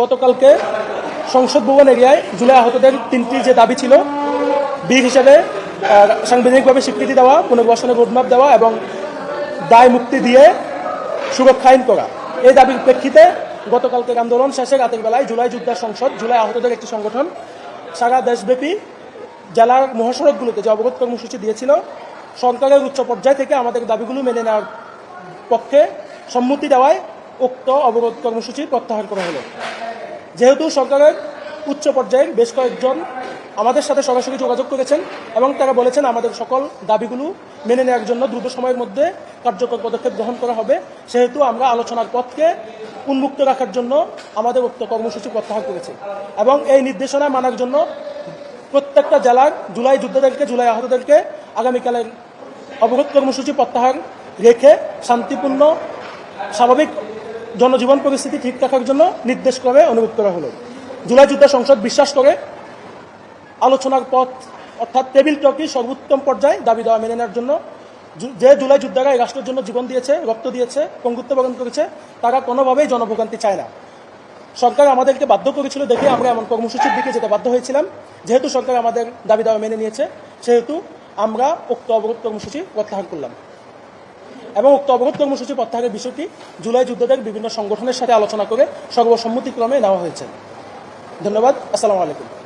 গতকালকে সংসদ ভবন এরিয়ায় জুলাই আহতদের তিনটি যে দাবি ছিল বীর হিসেবে সাংবিধানিকভাবে স্বীকৃতি দেওয়া, পুনর্বাসনের রোডম্যাপ দেওয়া এবং দায় মুক্তি দিয়ে সুরক্ষায়ন করা। এই দাবির প্রেক্ষিতে গতকালকের আন্দোলন শেষে রাতের বেলায় জুলাই যোদ্ধা সংসদ, জুলাই আহতদের একটি সংগঠন সারা দেশব্যাপী জেলার মহাসড়কগুলোতে যে অবগত কর্মসূচি দিয়েছিল, সরকারের উচ্চ পর্যায় থেকে আমাদের দাবিগুলো মেনে নেওয়ার পক্ষে সম্মতি দেওয়ায় উক্ত অবরোধ কর্মসূচি প্রত্যাহার করা হলো। যেহেতু সরকারের উচ্চ পর্যায়ের বেশ কয়েকজন আমাদের সাথে সরাসরি যোগাযোগ করেছেন এবং তারা বলেছেন আমাদের সকল দাবিগুলো মেনে নেওয়ার জন্য দ্রুত সময়ের মধ্যে কার্যকর পদক্ষেপ গ্রহণ করা হবে। সেহেতু আমরা আলোচনার পথকে উন্মুক্ত রাখার জন্য আমাদের উক্ত কর্মসূচি প্রত্যাহার করেছি এবং এই নির্দেশনা মানার জন্য প্রত্যেকটা জেলার জুলাই যুদ্ধদেরকে, জুলাই আহতদেরকে আগামীকালের অবরোধ কর্মসূচি প্রত্যাহার রেখে শান্তিপূর্ণ, স্বাভাবিক জনজীবন পরিস্থিতি ঠিক রাখার জন্য নির্দেশ করে অনুরোধ করা হলো। জুলাই যুদ্ধ সংসদ বিশ্বাস করে আলোচনার পথ, অর্থাৎ টেবিল টকি সর্বোত্তম পর্যায়ে দাবি দেওয়া মেনে নেওয়ার জন্য। যে জুলাই যোদ্ধারা এই রাষ্ট্রের জন্য জীবন দিয়েছে, রক্ত দিয়েছে, পঙ্গুত্ব বরণ করেছে, তারা কোনোভাবেই জনভোগান্তি চায় না। সরকার আমাদেরকে বাধ্য করেছিল দেখে আমরা এমন কর্মসূচির দিকে যেতে বাধ্য হয়েছিলাম। যেহেতু সরকার আমাদের দাবি দেওয়া মেনে নিয়েছে, সেহেতু আমরা উক্ত অবরোধ কর্মসূচি প্রত্যাহার করলাম। এবং উক্ত অবগত কর্মসূচি প্রত্যাহারের বিষয়টি জুলাই যুদ্ধদের বিভিন্ন সংগঠনের সাথে আলোচনা করে সর্বসম্মতিক্রমে নেওয়া হয়েছে। ধন্যবাদ। আসসালামু আলাইকুম।